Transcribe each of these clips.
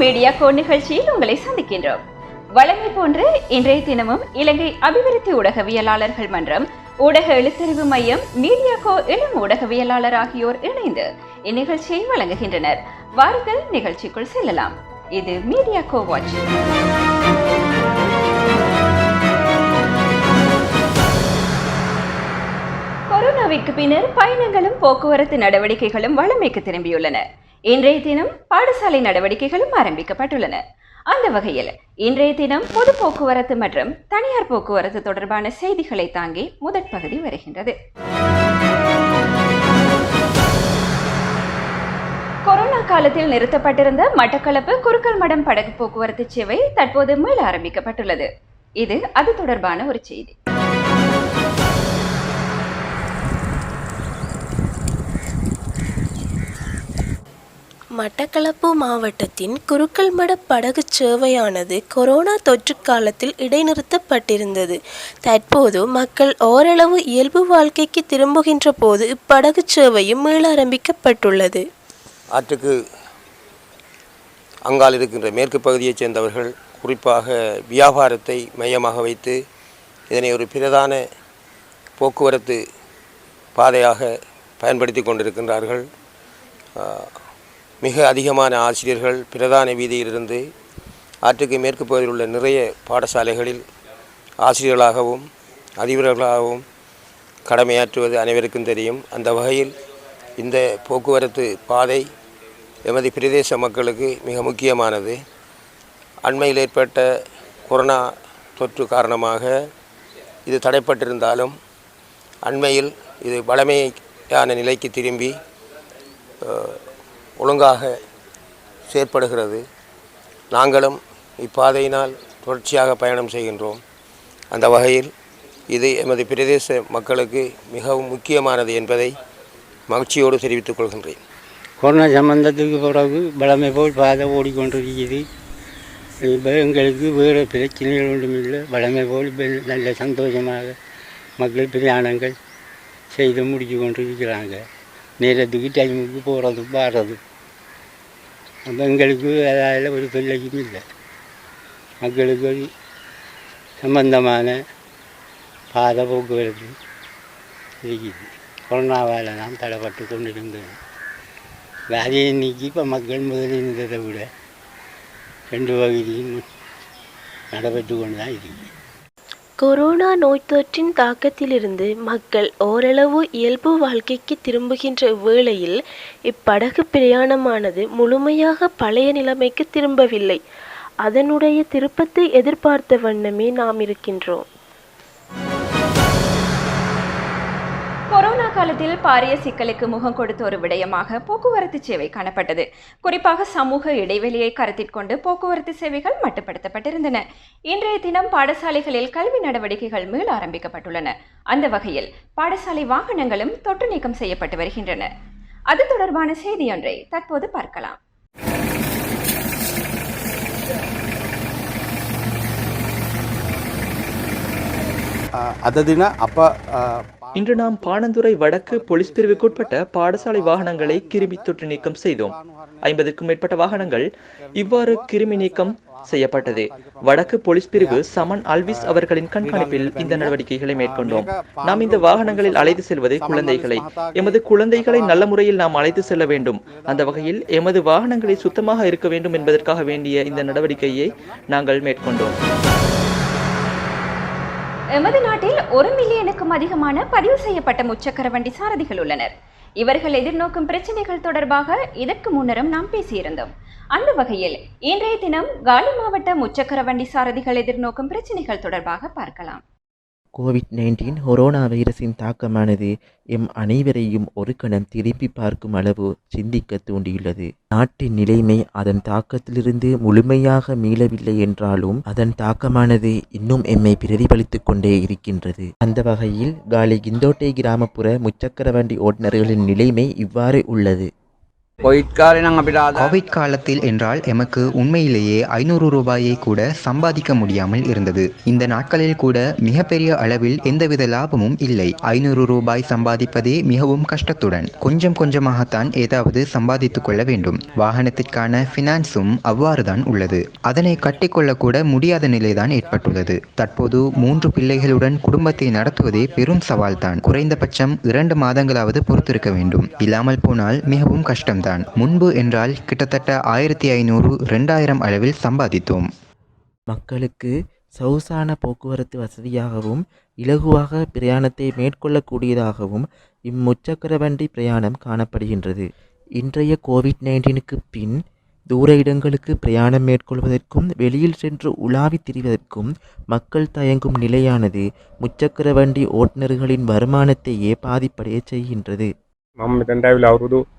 Media கோ நிகழ்ச்சியில் உங்களை சந்திக்கின்றோம். வழமை போன்று இன்றைய தினமும் இலங்கை அபிவிருத்தி ஊடகவியலாளர்கள் மன்றம் ஊடக எழுத்தறிவு மையம் மீடியா கோ இளம் ஊடகவியலாளர் ஆகியோர் இணைந்து இந்நிகழ்ச்சியை வழங்குகின்றனர். வாருங்கள் நிகழ்ச்சிக்குள் செல்லலாம். இது மீடியா கோ வாட்ச். கொரோனாவிற்கு பின்னர் பயணங்களும் போக்குவரத்து நடவடிக்கைகளும் வளமைக்கு திரும்பியுள்ளன. இன்றைய தினம் பாடசாலை நடவடிக்கைகளும் ஆரம்பிக்கப்பட்டுள்ளன. அந்த வகையில் இன்றைய தினம் பொது போக்குவரத்து மற்றும் தனியார் போக்குவரத்து தொடர்பான செய்திகளை தாங்கி முதற் பகுதி வருகின்றது. கொரோனா காலத்தில் நிறுத்தப்பட்டிருந்த மட்டக்களப்பு குறுக்கல் மடம் படகு போக்குவரத்து சேவை தற்போது மீள ஆரம்பிக்கப்பட்டுள்ளது. இது அது தொடர்பான ஒரு செய்தி. மட்டக்களப்பு மாவட்டத்தின் குருக்கள்மட படகு சேவையானது கொரோனா தொற்று காலத்தில் இடைநிறுத்தப்பட்டிருந்தது. தற்போது மக்கள் ஓரளவு இயல்பு வாழ்க்கைக்கு திரும்புகின்ற போது இப்படகு சேவையும் மீள ஆரம்பிக்கப்பட்டுள்ளது. ஆற்றுக்கு அங்கால் இருக்கின்ற மேற்கு பகுதியைச் சேர்ந்தவர்கள் குறிப்பாக வியாபாரத்தை மையமாக வைத்து இதனை ஒரு பிரதான போக்குவரத்து பாதையாக பயன்படுத்தி கொண்டிருக்கின்றார்கள். மிக அதிகமான ஆசிரியர்கள் பிரதான வீதியிலிருந்து ஆற்றுக்கு மேற்கு பகுதியில் உள்ள நிறைய பாடசாலைகளில் ஆசிரியர்களாகவும் அதிபர்களாகவும் கடமையாற்றுவது அனைவருக்கும் தெரியும். அந்த வகையில் இந்த போக்குவரத்து பாதை எமது பிரதேச மக்களுக்கு மிக முக்கியமானது. அண்மையில் ஏற்பட்ட கொரோனா தொற்று காரணமாக இது தடைப்பட்டிருந்தாலும் அண்மையில் இது வளமையான நிலைக்கு திரும்பி ஒழுங்காக செயற்படுகிறது. நாங்களும் இப்பாதையினால் தொடர்ச்சியாக பயணம் செய்கின்றோம். அந்த வகையில் இது எமது பிரதேச மக்களுக்கு மிகவும் முக்கியமானது என்பதை மகிழ்ச்சியோடு தெரிவித்துக் கொள்கின்றேன். கொரோனா சம்பந்தத்துக்கு பிறகு பலமை போல் பாதை ஓடிக்கொண்டிருக்கிறது. இப்போ எங்களுக்கு வேறு பிரச்சனைகள் ஒன்றுமில்லை. பலமை போல் நல்ல சந்தோஷமாக மக்கள் பிரயாணங்கள் செய்து முடித்து கொண்டிருக்கிறாங்க. நேரத்துக்கு டைமுக்கு போகிறது பாடுறது அப்போ எங்களுக்கு அதால் ஒரு பிள்ளைக்கும் இல்லை. மக்களுக்கு ஒரு சம்பந்தமான பாதை போக்குவரத்து இருக்குது. கொரோனாவால் தான் தடைப்பட்டு கொண்டு இருந்தது வேலையை நீக்கி இப்போ மக்கள் முதலில் இருந்ததை விட ரெண்டு பகுதியும் நடைபெற்று கொண்டு தான் இருக்குது. கொரோனா நோய் தொற்றின் தாக்கத்திலிருந்து மக்கள் ஓரளவு இயல்பு வாழ்க்கைக்கு திரும்புகின்ற வேளையில் இப்படகு பிரயாணமானது முழுமையாக பழைய நிலைமைக்கு திரும்பவில்லை. அதனுடைய திருப்பத்தை எதிர்பார்த்த வண்ணமே நாம் இருக்கின்றோம். கொரோனா காலத்தில் பாரிய சிக்கலுக்கு முகம் கொடுத்த ஒரு விடயமாக போக்குவரத்து சேவை காணப்பட்டது குறிப்பாக சமூக இடைவெளியை கருத்தில் கொண்டு போக்குவரத்து சேவைகள் மட்டுப்படுத்தப்பட்டிருந்தன இன்றைய தினம் பாடசாலைகளில் கல்வி நடவடிக்கைகள் மீள ஆரம்பிக்கப்பட்டுள்ளன அந்த வகையில் பாடசாலை வாகனங்களும் தொற்று நீக்கம் செய்யப்பட்டு வருகின்றன அது தொடர்பான செய்தியொன்றை தற்போது பார்க்கலாம் අද දින අප අ, இன்று நாம் பாணந்துறை வடக்கு போலீஸ் பிரிவுக்குட்பட்ட பாடசாலை வாகனங்களை கிருமி தொற்று நீக்கம் செய்தோம். ஐம்பதுக்கும் மேற்பட்ட வாகனங்கள் இவ்வாறு கிருமி நீக்கம் செய்யப்பட்டது. வடக்கு போலீஸ் பிரிவு சமன் அல்விஸ் அவர்களின் கண்காணிப்பில் இந்த நடவடிக்கைகளை மேற்கொண்டோம். நாம் இந்த வாகனங்களில் அழைத்து செல்வது குழந்தைகளை. எமது குழந்தைகளை நல்ல முறையில் நாம் அழைத்து செல்ல வேண்டும். அந்த வகையில் எமது வாகனங்களை சுத்தமாக இருக்க வேண்டும் என்பதற்காக வேண்டிய இந்த நடவடிக்கையை நாங்கள் மேற்கொண்டோம். எமது நாட்டில் ஒரு மில்லியனுக்கும் அதிகமான பதிவு செய்யப்பட்ட முச்சக்கர வண்டி சாரதிகள் உள்ளனர். இவர்கள் எதிர்நோக்கும் பிரச்சனைகள் தொடர்பாக இதற்கு முன்னரும் நாம் பேசியிருந்தோம். அந்த வகையில் இன்றைய தினம் காலி மாவட்ட முச்சக்கர வண்டி சாரதிகள் எதிர்நோக்கும் பிரச்சனைகள் தொடர்பாக பார்க்கலாம். கோவிட் நைன்டீன் கொரோனா வைரஸின் தாக்கமானது எம் அனைவரையும் ஒரு கணம் திரும்பி பார்க்கும் அளவு சிந்திக்க தூண்டியுள்ளது. நாட்டின் நிலைமை அதன் தாக்கத்திலிருந்து முழுமையாக மீளவில்லை என்றாலும் அதன் தாக்கமானது இன்னும் எம்மை பிரதிபலித்துக் கொண்டே இருக்கின்றது. அந்த வகையில் காலி கிந்தோட்டை கிராமப்புற முச்சக்கர வண்டி ஓட்டுநர்களின் நிலைமை இவ்வாறு உள்ளது. கோவிட் காலத்தில் என்றால் எமக்கு உண்மையிலேயே ஐநூறு ரூபாயை கூட சம்பாதிக்க முடியாமல் இருந்தது. இந்த நாட்களில் கூட மிகப்பெரிய அளவில் எந்தவித லாபமும் இல்லை. ஐநூறு ரூபாய் சம்பாதிப்பதே மிகவும் கஷ்டத்துடன். கொஞ்சம் கொஞ்சமாகத்தான் ஏதாவது சம்பாதித்துக் கொள்ள வேண்டும். வாகனத்திற்கான ஃபினான்ஸும் அவ்வாறுதான் உள்ளது. அதனை கட்டிக்கொள்ள கூட முடியாத நிலைதான் ஏற்பட்டுள்ளது. தற்போது மூன்று பிள்ளைகளுடன் குடும்பத்தை நடத்துவதே பெரும் சவால்தான். குறைந்தபட்சம் இரண்டு மாதங்களாவது பொறுத்திருக்க வேண்டும். இல்லாமல் போனால் மிகவும் கஷ்டம்தான். முன்பு என்றால் கிட்டத்தட்ட ஆயிரத்தி ஐநூறு ரெண்டாயிரம் அளவில் சம்பாதித்தோம். மக்களுக்கு சொகுசான போக்குவரத்து வசதியாகவும் இலகுவாக பிரயாணத்தை மேற்கொள்ளக்கூடியதாகவும் இம்முச்சக்கர வண்டி பிரயாணம் காணப்படுகின்றது. இன்றைய கோவிட் நைன்டீனுக்கு பின் தூர இடங்களுக்கு பிரயாணம் மேற்கொள்வதற்கும் வெளியில் சென்று உலாவி திரிவதற்கும் மக்கள் தயங்கும் நிலையானது முச்சக்கர வண்டி ஓட்டுநர்களின் வருமானத்தையே பாதிப்படையச் செய்கின்றது.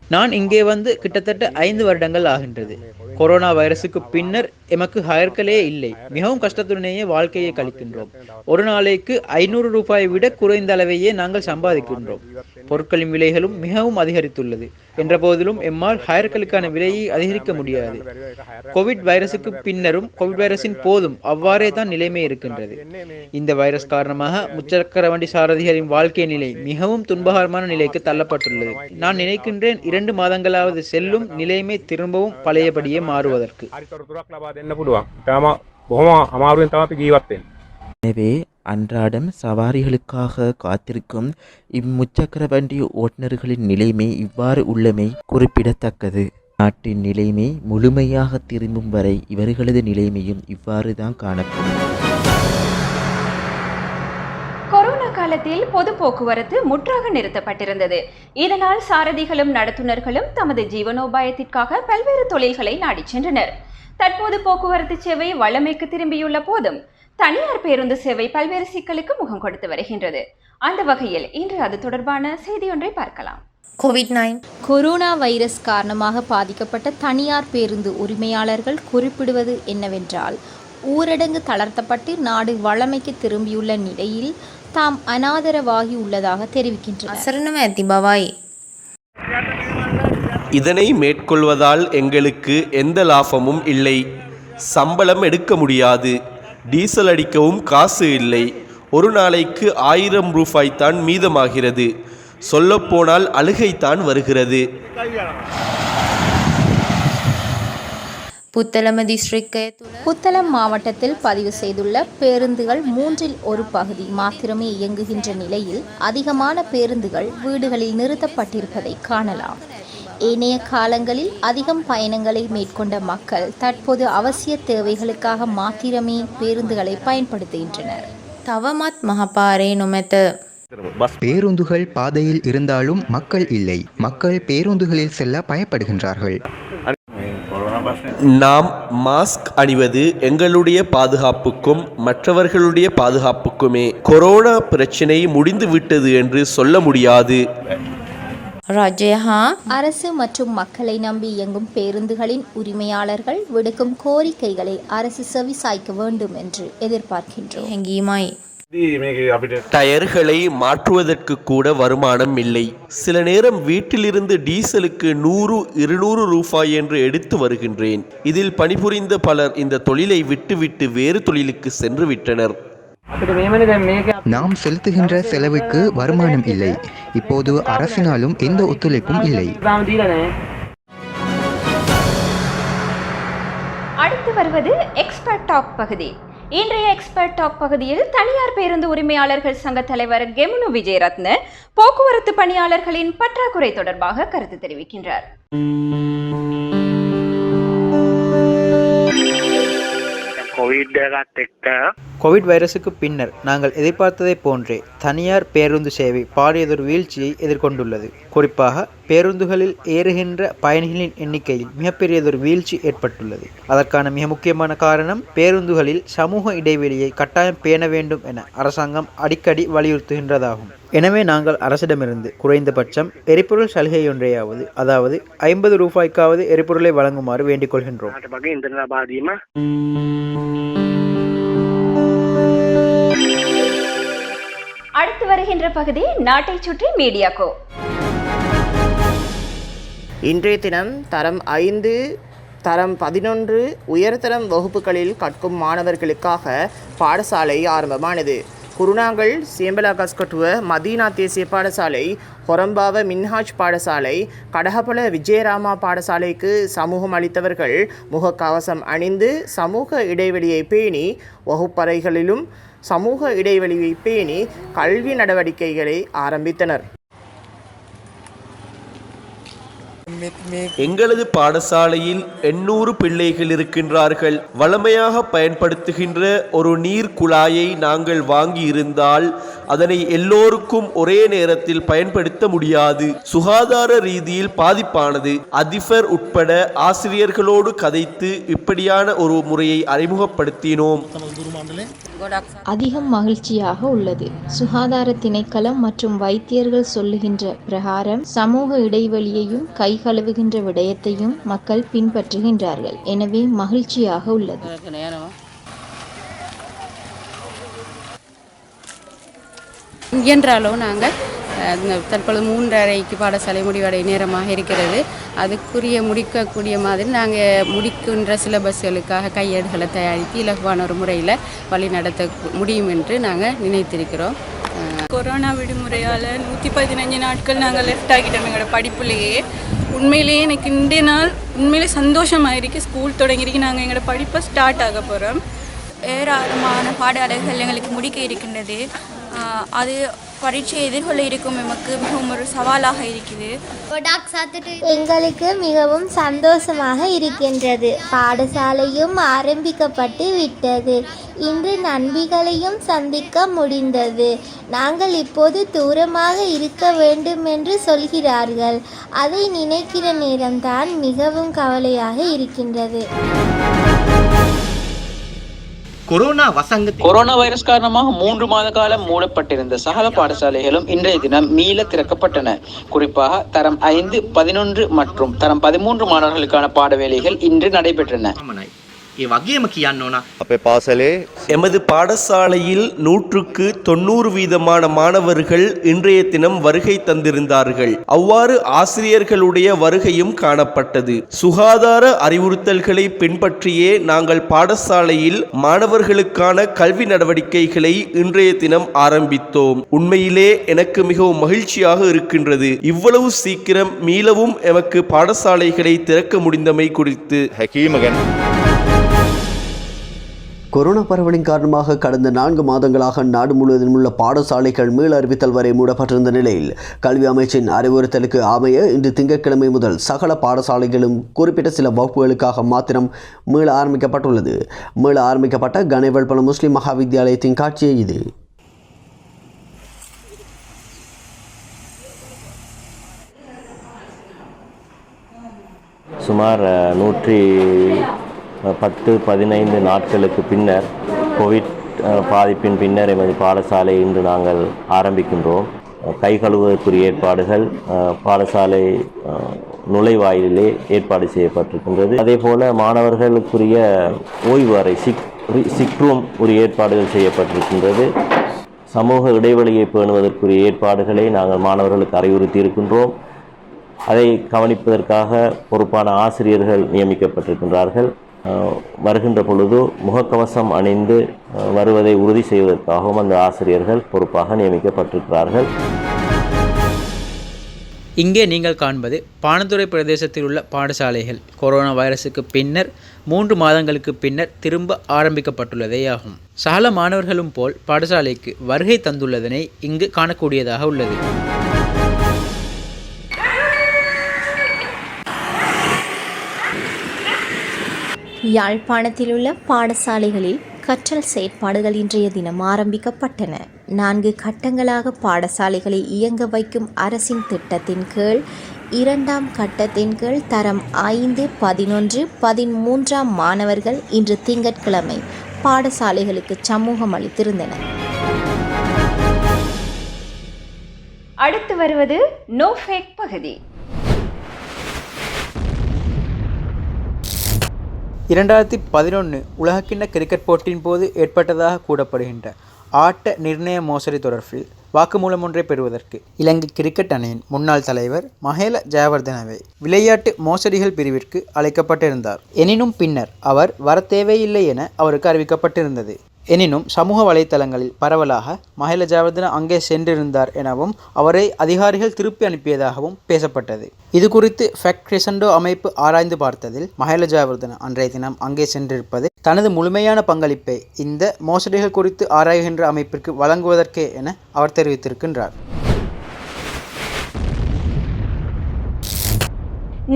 நான் இங்கே வந்து கிட்டத்தட்ட ஐந்து வருடங்கள் ஆகின்றது. கொரோனா வைரஸுக்கு பின்னர் எமக்கு ஹயர்களே இல்லை. மிகவும் கஷ்டத்துடனேயே வாழ்க்கையை கழிக்கின்றோம். ஒரு நாளைக்கு ஐநூறு ரூபாயை விட குறைந்த அளவையே நாங்கள் சம்பாதிக்கின்றோம். பொருட்களின் விலைகளும் மிகவும் அதிகரித்துள்ளது. என்ற போதிலும் எம்மால் ஹயர்களுக்கான விலையை அதிகரிக்க முடியாது. கோவிட் வைரசுக்கு பின்னரும் கோவிட் வைரஸின் போதும் அவ்வாறே தான் நிலைமை இருக்கின்றது. இந்த வைரஸ் காரணமாக முச்சக்கர வண்டி சாரதிகளின் வாழ்க்கை நிலை மிகவும் துன்பகரமான நிலைக்கு தள்ளப்பட்டுள்ளது. நான் நினைக்கின்றேன் இரண்டு மாதங்களாவது செல்லும் நிலைமை திரும்பவும் பழையபடியே மாறுவதற்கு. எனவே அன்றாடம் சவாரிகளுக்காக காத்திருக்கும் இம்முச்சக்கர வண்டி ஓட்டுநர்களின் நிலைமை இவ்வாறு உள்ளமை குறிப்பிடத்தக்கது. நாட்டின் நிலைமை முழுமையாக திரும்பும் வரை இவர்களது நிலைமையும் இவ்வாறு தான் காணப்படும். கொரோனா காலத்தில் பொது போக்குவரத்து முற்றாக நிறுத்தப்பட்டிருந்தது. இதனால் சாரதிகளும் நடத்துனர்களும் தமது ஜீவனோபாயத்திற்காக பல்வேறு தொழில்களை நாடிச் சென்றனர். தற்போது போக்குவரத்து சேவை வழமைக்கு திரும்பியுள்ள போதும் தனியார் பேருந்து சேவை பல்வேறு சிக்கலுக்கு முகம் கொடுத்து வருகின்றது. அந்த வகையில் இன்று அது தொடர்பான செய்தியொன்றை பார்க்கலாம். கோவிட் நைன் கொரோனா வைரஸ் காரணமாக பாதிக்கப்பட்ட தனியார் பேருந்து உரிமையாளர்கள் குறிப்பிடுவது என்னவென்றால் ஊரடங்கு தளர்த்தப்பட்டு நாடு வழமைக்கு திரும்பியுள்ள நிலையில் தாம் அனாதரவாகி உள்ளதாக தெரிவிக்கின்றனர். இதனை மேற்கொள்வதால் எங்களுக்கு எந்த லாபமும் இல்லை. சம்பளம் எடுக்க முடியாது. டீசல் அடிக்கவும் காசு இல்லை. ஒரு நாளைக்கு ஆயிரம் ரூபாய் தான் மீதமாகிறது. சொல்லப்போனால் அழுகைத்தான் வருகிறது. புத்தளம் டிஸ்ட்ரிக்ட் புத்தளம் மாவட்டத்தில் பதிவு செய்துள்ள பேருந்துகள் மூன்றில் ஒரு பகுதி மாத்திரமே இயங்குகின்ற நிலையில் அதிகமான பேருந்துகள் வீடுகளில் நிறுத்தப்பட்டிருப்பதை காணலாம். ஏனைய காலங்களில் அதிகம் பயணங்களை மேற்கொண்ட மக்கள் தற்போது அவசிய தேவைகளுக்காக மாத்திரமே பேருந்துகளை பயன்படுத்துகின்றனர். தவமத் மகபாரே நுமெத்து. பேருந்துகள் பாதையில் இருந்தாலும் மக்கள் இல்லை. மக்கள் பேருந்துகளில் செல்ல பயப்படுகின்றார்கள். நாம் மாஸ்க் அணிவது எங்களுடைய பாதுகாப்புக்கும் மற்றவர்களுடைய பாதுகாப்புக்குமே. கொரோனா பிரச்சினை முடிந்து விட்டது என்று சொல்ல முடியாது. அரசு மற்றும் மக்களை நம்பி இயங்கும் பேருந்துகளின் உரிமையாளர்கள் விடுக்கும் கோரிக்கைகளை அரசு செவிசாய்க்க வேண்டும் என்று எதிர்பார்க்கின்றோம். டயர்களை மாற்றுவதற்கு கூட வருமானம் இல்லை. சில நேரம் வீட்டிலிருந்து டீசலுக்கு நூறு இருநூறு ரூபாய் என்று எடுத்து வருகின்றேன். இதில் பணிபுரிந்த பலர் இந்த தொழிலை விட்டுவிட்டு வேறு தொழிலுக்கு சென்று விட்டனர். நாம் செலுத்துகின்ற செலவுக்கு வருமானம் இல்லை. இப்போது அரசினாலும் எந்த ஒத்துழைப்பும் இல்லை. அடுத்து வருவது எக்ஸ்பர்ட் டாக் பகுதி. இன்றைய எக்ஸ்பர்ட் டாக் பகுதியில் தனியார் பேருந்து உரிமையாளர்கள் சங்க தலைவர் கெமுனு விஜயரத்ன போக்குவரத்து பணியாளர்களின் பற்றாக்குறை தொடர்பாக கருத்து தெரிவிக்கின்றார். கோவிட் வைரசுக்கு பின்னர் நாங்கள் எதிர்பார்த்ததைப் போன்றே தனியார் பேருந்து சேவை பாரியதொரு வீழ்ச்சியை எதிர்கொண்டுள்ளது. குறிப்பாக பேருந்துகளில் ஏறுகின்ற பயணிகளின் எண்ணிக்கையில் மிகப்பெரியதொரு வீழ்ச்சி ஏற்பட்டுள்ளது. அதற்கான மிக முக்கியமான காரணம் பேருந்துகளில் சமூக இடைவெளியை கட்டாயம் பேண வேண்டும் என அரசாங்கம் அடிக்கடி வலியுறுத்துகின்றதாகும். எனவே நாங்கள் அரசிடமிருந்து குறைந்தபட்சம் எரிபொருள் சலுகையொன்றையாவது அதாவது ஐம்பது ரூபாய்க்காவது எரிபொருளை வழங்குமாறு வேண்டிக் கொள்கின்றோம். அடுத்து வருகின்ற பகுதி நாட்டை சுற்றி மீடியாக்கோ. இன்றைய தினம் தரம் ஐந்து தரம் பதினொன்று உயர்தரம் வகுப்புகளில் கற்கும் மாணவர்களுக்காக பாடசாலை ஆரம்பமானது. குருநாங்கல் சேம்பலா கஸ்கட்டுவ மதீனா தேசிய பாடசாலை ஹொரம்பாவ மின்ஹாஜ் பாடசாலை கடகப்பல விஜயராமா பாடசாலைக்கு சமூகம் அளித்தவர்கள் முகக்கவசம் அணிந்து சமூக இடைவெளியை பேணி வகுப்பறைகளிலும் சமூக இடைவெளியை பேணி கல்வி நடவடிக்கைகளை ஆரம்பித்தனர். எங்களது பாடசாலையில் எண்ணூறு பிள்ளைகள் இருக்கின்றார்கள். வளமையாக பயன்படுத்துகின்ற ஒரு நீர் குழாயை நாங்கள் வாங்கி இருந்தால் அதனை எல்லோருக்கும் ஒரே நேரத்தில் பயன்படுத்த முடியாது. சுகாதார ரீதியில் பாதிப்பானது. அதிபர் உட்பட ஆசிரியர்களோடு கதைத்து இப்படியான ஒரு முறையை அறிமுகப்படுத்தினோம். அதிகம் மகிழ்ச்சியாக உள்ளது. சுகாதார திணைக்களம் மற்றும் வைத்தியர்கள் சொல்லுகின்ற பிரகாரம் சமூக இடைவெளியையும் கை கழுவுகின்ற விடயத்தையும் மக்கள் பின்பற்றுகின்றார்கள். எனவே மகிழ்ச்சியாக உள்ளது. இயன்ற அளவு நாங்கள் தற்பொழுது மூன்றரைக்கு பாடசாலை முடிவடை நேரமாக இருக்கிறது. அதுக்குரிய முடிக்கக்கூடிய மாதிரி நாங்கள் முடிக்கின்ற சிலபஸ்களுக்காக கையேடுகளை தயாரித்து இலகுவான ஒரு முறையில் வழி நடத்த முடியும் என்று நாங்கள் நினைத்திருக்கிறோம். கொரோனா விடுமுறையால் நூற்றி பதினஞ்சு நாட்கள் நாங்கள் லெஃப்ட் ஆகிட்டோம். எங்களோட படிப்புலேயே. உண்மையிலேயே எனக்கு இன்றைய நாள் உண்மையிலே சந்தோஷமாக இருக்கு ஸ்கூல் தொடங்கிருக்கு நாங்கள் எங்களோட படிப்பை ஸ்டார்ட் ஆக போகிறோம் ஏராளமான பாடல்கள் எங்களுக்கு முடிக்க இருக்கின்றது. அது பரீட்சை எதிர்கொள்ள இருக்கும் எமக்கு மிகவும் ஒரு சவாலாக இருக்குது எங்களுக்கு மிகவும் சந்தோஷமாக இருக்கின்றது. பாடசாலையும் ஆரம்பிக்கப்பட்டு விட்டது. இன்று நண்பிகளையும் சந்திக்க முடிந்தது. நாங்கள் இப்போது தூரமாக இருக்க வேண்டும் என்று சொல்கிறார்கள். அதை நினைக்கிற நேரம்தான் மிகவும் கவலையாக இருக்கின்றது. கொரோனா வசங்கத்தில் கொரோனா வைரஸ் காரணமாக மூன்று மாத காலம் மூடப்பட்டிருந்த சகல பாடசாலைகளும் இன்றைய தினம் மீள திறக்கப்பட்டன. குறிப்பாக தரம் ஐந்து பதினொன்று மற்றும் தரம் பதிமூன்று மாணவர்களுக்கான பாடவேளைகள் இன்று நடைபெற்றன. ඒ වගේම කියන්න ඕන අපේ පාසලේ எமது பாடசாலையில் நூற்றுக்கு தொண்ணூறு வீதமான மாணவர்கள் இன்றைய தினம் வருகை தந்திருந்தார்கள் அவ்வாறு ஆசிரியர்களுடைய வருகையும் காணப்பட்டது சுகாதார அறிவுறுத்தல்களை பின்பற்றியே நாங்கள் பாடசாலையில் மாணவர்களுக்கான கல்வி நடவடிக்கைகளை இன்றைய தினம் ஆரம்பித்தோம் உண்மையிலே எனக்கு மிகவும் மகிழ்ச்சியாக இருக்கின்றது இவ்வளவு சீக்கிரம் மீளவும் எமக்கு பாடசாலைகளை திறக்க முடிந்தமை குறித்து හැකීමගැන கொரோனா பரவலின் காரணமாக கடந்த நான்கு மாதங்களாக நாடு முழுவதும் உள்ள பாடசாலைகள் மீள் அறிவித்தல் வரை மூடப்பட்டிருந்த நிலையில் கல்வி அமைச்சின் அறிவுறுத்தலுக்கு அமைய இன்று திங்கட்கிழமை முதல் சகல பாடசாலைகளும் குறிப்பிட்ட சில வகுப்புகளுக்காக மாத்திரம் மீள ஆரம்பிக்கப்பட்டுள்ளது. மீள ஆரம்பிக்கப்பட்ட கணேவல்பல முஸ்லிம் மகா வித்தியாலயத்தின் காட்சியே இது. சுமார் நூற்றி பத்து பதினைந்து நாட்களுக்கு பின்னர் கோவிட் பாதிப்பின் பின்னர் எமது பாடசாலை இன்று நாங்கள் ஆரம்பிக்கின்றோம். கை கழுவுவதற்குரிய ஏற்பாடுகள் பாடசாலை நுழைவாயிலே ஏற்பாடு செய்யப்பட்டிருக்கின்றது. அதே போல மாணவர்களுக்குரிய ஓய்வு அறை சிக் சிக் ரூம் உரிய ஏற்பாடுகள் செய்யப்பட்டிருக்கின்றது. சமூக இடைவெளியை பேணுவதற்குரிய ஏற்பாடுகளை நாங்கள் மாணவர்களுக்கு அறிவுறுத்தி இருக்கின்றோம் அதை கவனிப்பதற்காக பொறுப்பான ஆசிரியர்கள் நியமிக்கப்பட்டிருக்கின்றார்கள். வருகின்ற பொழுது முகக்கவசம் அணிந்து வருவதை உறுதி செய்வதற்காகவும் அந்த ஆசிரியர்கள் பொறுப்பாக நியமிக்கப்பட்டிருக்கிறார்கள். இங்கே நீங்கள் காண்பது பானதுறை பிரதேசத்தில் உள்ள பாடசாலைகள். கொரோனா வைரஸுக்கு பின்னர் மூன்று மாதங்களுக்கு பின்னர் திரும்ப ஆரம்பிக்கப்பட்டுள்ளதே ஆகும். சகல மாணவர்களும் போல் பாடசாலைக்கு வருகை தந்துள்ளதனை இங்கு காணக்கூடியதாக உள்ளது. யாழ்ப்பாணத்தில் உள்ள பாடசாலைகளில் கற்றல் செயற்பாடுகள் இன்றைய தினம் ஆரம்பிக்கப்பட்டன. நான்கு கட்டங்களாக பாடசாலைகளை இயங்க வைக்கும் அரசின் திட்டத்தின் கீழ் இரண்டாம் கட்டத்தின் கீழ் தரம் ஐந்து பதினொன்று பதிமூன்றாம் மாணவர்கள் இன்று திங்கட்கிழமை பாடசாலைகளுக்கு சமூகம் அளித்திருந்தனர். அடுத்து வருவது நோ ஃபேக் பகுதி. இரண்டாயிரத்தி பதினொன்று உலகக்கிண்ண கிரிக்கெட் போட்டியின் போது ஏற்பட்டதாக கூறப்படுகின்ற ஆட்ட நிர்ணய மோசடி தொடர்பில் வாக்குமூலம் ஒன்றை பெறுவதற்கு இலங்கை கிரிக்கெட் அணியின் முன்னாள் தலைவர் மஹேல ஜெயவர்தனவை விளையாட்டு மோசடிகள் பிரிவிற்கு அழைக்கப்பட்டிருந்தார். எனினும் பின்னர் அவர் வர தேவையில்லை என அவருக்கு அறிவிக்கப்பட்டிருந்தது. எனினும் சமூக வலைத்தளங்களில் பரவலாக மஹேல ஜெயவர்தன அங்கே சென்றிருந்தார் எனவும் அவரை அதிகாரிகள் திருப்பி அனுப்பியதாகவும் பேசப்பட்டது. இது குறித்து ஃபெக்ட் கிரிசண்டோ அமைப்பு ஆராய்ந்து பார்த்ததில் மஹேல ஜாவர்தன அன்றைய தினம் அங்கே சென்றிருப்பது தனது முழுமையான பங்களிப்பை இந்த மோசடிகள் குறித்து ஆராய்கின்ற அமைப்பிற்கு வழங்குவதற்கே என அவர் தெரிவித்திருக்கின்றார்.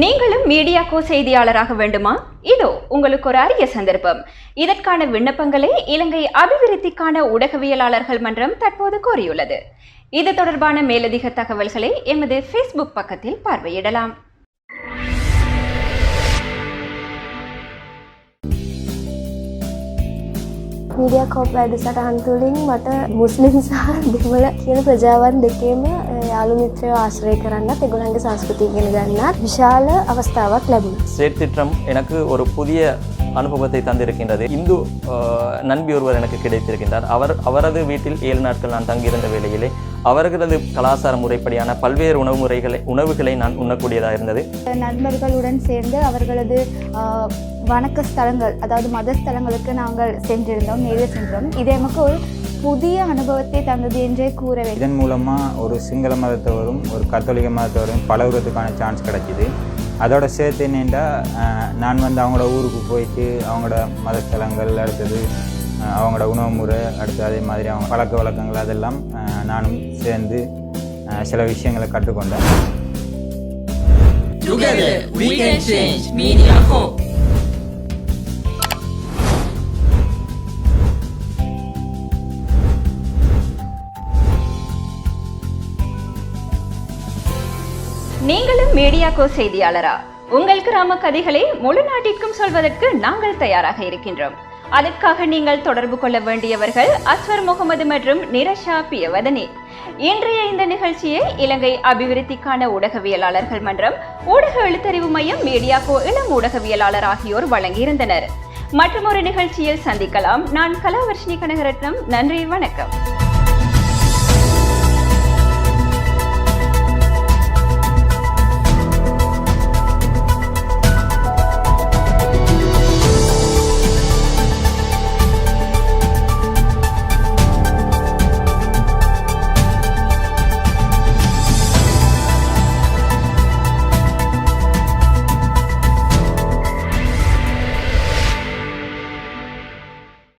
நீங்களும் மீடியா கோ செய்தியாளராக வேண்டுமா? இதோ உங்களுக்கு ஒரு அரிய சந்தர்ப்பம். இதற்கான விண்ணப்பங்களை இலங்கை அபிவிருத்திக்கான ஊடகவியலாளர்கள் மன்றம் தற்போது கோரியுள்ளது. இது தொடர்பான மேலதிக தகவல்களை எமது ஃபேஸ்புக் பக்கத்தில் பார்வையிடலாம். මීඩිය කෝප් වැඩසටහන් තුළින් මට මුස්ලිම් සහ දෙමළ කියන ප්‍රජාවන් දෙකේම යාළු මිත්‍රය ආශ්‍රය කරන්නත් එගොලන්ගේ සංස්කෘතිය ඉගෙන ගන්නත් විශාල අවස්ථාවක් ලැබුණ. ஸ்டேட் திட்டம் எனக்கு ஒரு புதிய அனுபவத்தை தந்திருக்கின்றது. இந்து நண்பி ஒருவர் எனக்கு கிடைத்திருக்கின்றார். அவர் அவரது வீட்டில் ஏழு நாட்கள் நான் தங்கியிருந்த வேளையிலே அவர்களது கலாச்சார முறைப்படியான பல்வேறு உணவு முறைகளை உணவுகளை நான் உண்ணக்கூடியதாக இருந்தது. நண்பர்களுடன் சேர்ந்து அவர்களது வணக்க ஸ்தலங்கள் அதாவது மத ஸ்தலங்களுக்கு நாங்கள் சென்றிருந்தோம் நேரில் சென்றோம். இது நமக்கு ஒரு புதிய அனுபவத்தை தந்தது என்றே கூற வேண்டும். இதன் மூலமாக ஒரு சிங்கள மதத்தவரும் ஒரு கத்தோலிக்க மதத்தவரும் பழகுறதுக்கான சான்ஸ் கிடைச்சிது அதோட சேர்த்து என்னென்னா நான் வந்து அவங்களோட ஊருக்கு போயிட்டு அவங்களோட மதத்தலங்கள் அடுத்தது அவங்களோட உணவு முறை அடுத்து அதே மாதிரி அவங்க பழக்க வழக்கங்கள் அதெல்லாம் நானும் சேர்ந்து சில விஷயங்களை கற்றுக்கொண்டேன் Together we can change Media Hope. நீங்களும் மீடியாக்கோ செய்தியாளரா? உங்கள் கிராம கதைகளை முழு நாட்டிற்கும் சொல்வதற்கு நாங்கள் தயாராக இருக்கின்றோம். அதற்காக நீங்கள் தொடர்பு கொள்ள வேண்டியவர்கள் அஸ்வர் முகமது மற்றும் நிரஷா பியவதனி. இன்றைய இந்த நிகழ்ச்சியை இலங்கை அபிவிருத்திக்கான ஊடகவியலாளர்கள் மன்றம் ஊடக எழுத்தறிவு மையம் மீடியாக்கோ இளம் ஊடகவியலாளர் ஆகியோர் வழங்கியிருந்தனர். மற்றொரு நிகழ்ச்சியில் சந்திக்கலாம். நான் கலாவர்ஷினி கனகரட்னம் நன்றி வணக்கம்.